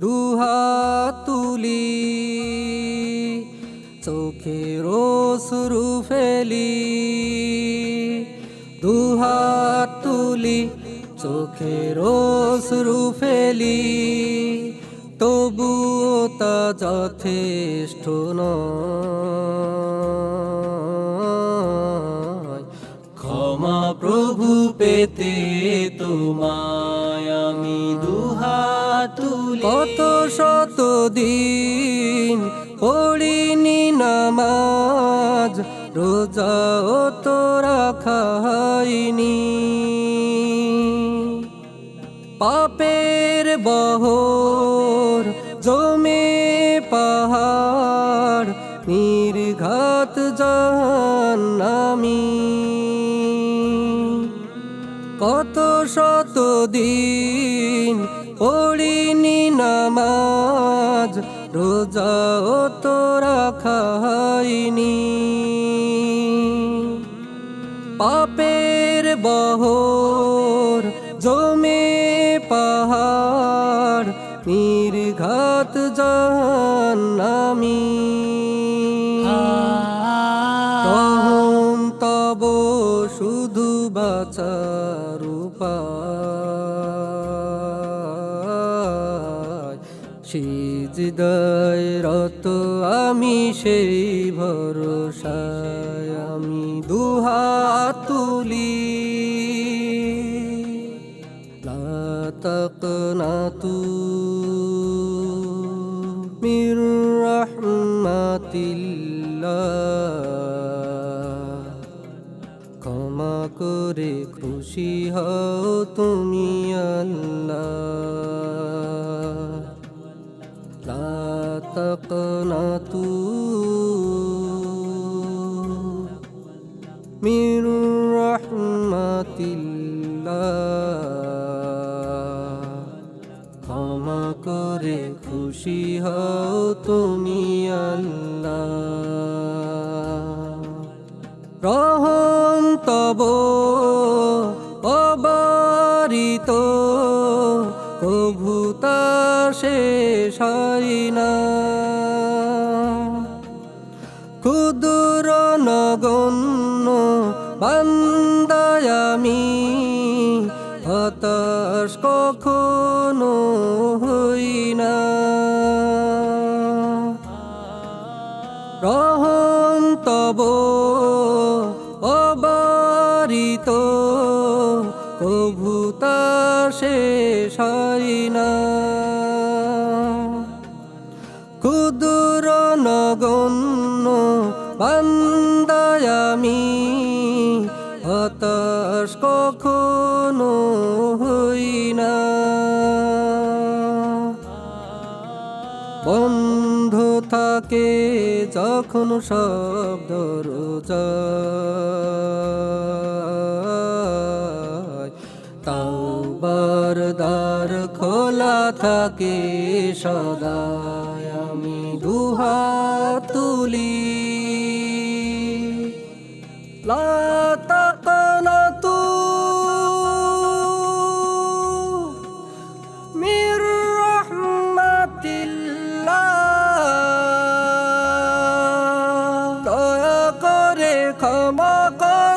দুহাত তুলি, চোখের শুরু ফেলি। দুহাত তুলি, চোখের শুরু ফেলি। তবুও তা যথেষ্ট ক্ষমা প্রভু পেতে তুলি কত শত দিন পড়িনি নামাজ, রোজাও তো রাখা হয়নি। পাপের বহর, জমে পাহাড়, নির্ঘাত জাহান্নামি। কত শত দিন পড়িনি নামাজ রোজাও তো রাখা পাপের বহর, জমে পাহাড়, নির্ঘাত জাহান্নামি। তখন তব শুধু বাচার উপায় সিজদায় রত আমি সেই ভরসায় আমি দুহা তুলি। লা তাকনাতু মির রাহমাতিল্লাহ। ক্ষমা করে খুশি হও তুমি আল্লাহ। তাকনাতু মির রাহমাতিল্লাহ ক্ষমা করে খুশি হও তুমি আল্লাহ। রহম তব অবারিত কভুতা ক্ষুদ্র নগণ্য বান্দায়ামি হতাশ কখনো হই না। রহম তব অবারিত কভুতা শেষ হয় না। ক্ষুদ্র নগণ্য বান্দায়ামি হতাশ কখনো হই না। বন্ধ থাকে যখন শব্দ রোজায় তাওবার দ্বার খোলা থাকে সদায়। আমি দুহাত তুলি لا تقنطوا من رحمة الله দয়া করে ক্ষমা কর